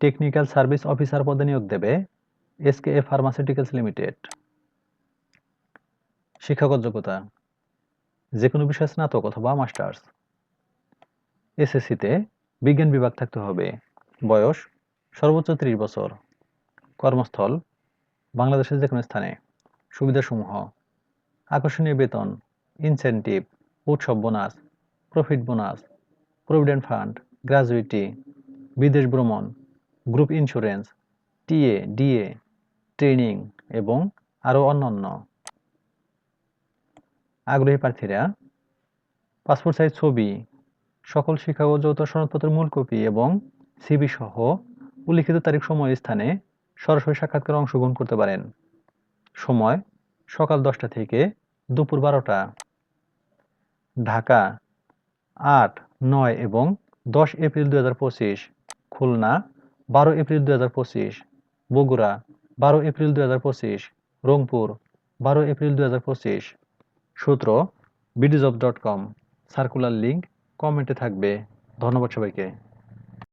Technical service officer পদে নিয়োগ দেবে এসকেএ ফার্মাসিউটিক্যালস লিমিটেড। শিক্ষাগত যোগ্যতা যে কোনো বিষয়ে স্নাতক অথবা মাস্টার্স। এসএসসিতে বিজ্ঞান বিভাগ থাকতে হবে। বয়স সর্বোচ্চ ত্রিশ বছর। কর্মস্থল বাংলাদেশের যে কোনো স্থানে। সুবিধাসমূহ, আকর্ষণীয় বেতন ইনসেনটিভ উৎসব bonus profit bonus provident fund gratuity বিদেশ ভ্রমণ group insurance, TA, DA, training এবং আরও অন্যান্য। আগ্রহী প্রার্থীরা পাসপোর্ট সাইজ ছবি, সকল শিক্ষাগত যৌথ সনদপত্রের মূল কপি এবং সিবি সহ উল্লিখিত তারিখ, সময়, স্থানে সরাসরি সাক্ষাৎকারে অংশগ্রহণ করতে পারেন। সময়, সকাল দশটা থেকে দুপুর বারোটা। ঢাকা আট, নয় এবং দশ এপ্রিল দু হাজার পঁচিশ, খুলনা বারো এপ্রিল দু হাজার পঁচিশ, বগুড়া, বারো এপ্রিল দু হাজার পঁচিশ, রংপুর, বারো এপ্রিল দু হাজার পঁচিশ। সূত্র BDJobs dot com circular link কমেন্টে থাকবে। ধন্যবাদ সবাইকে।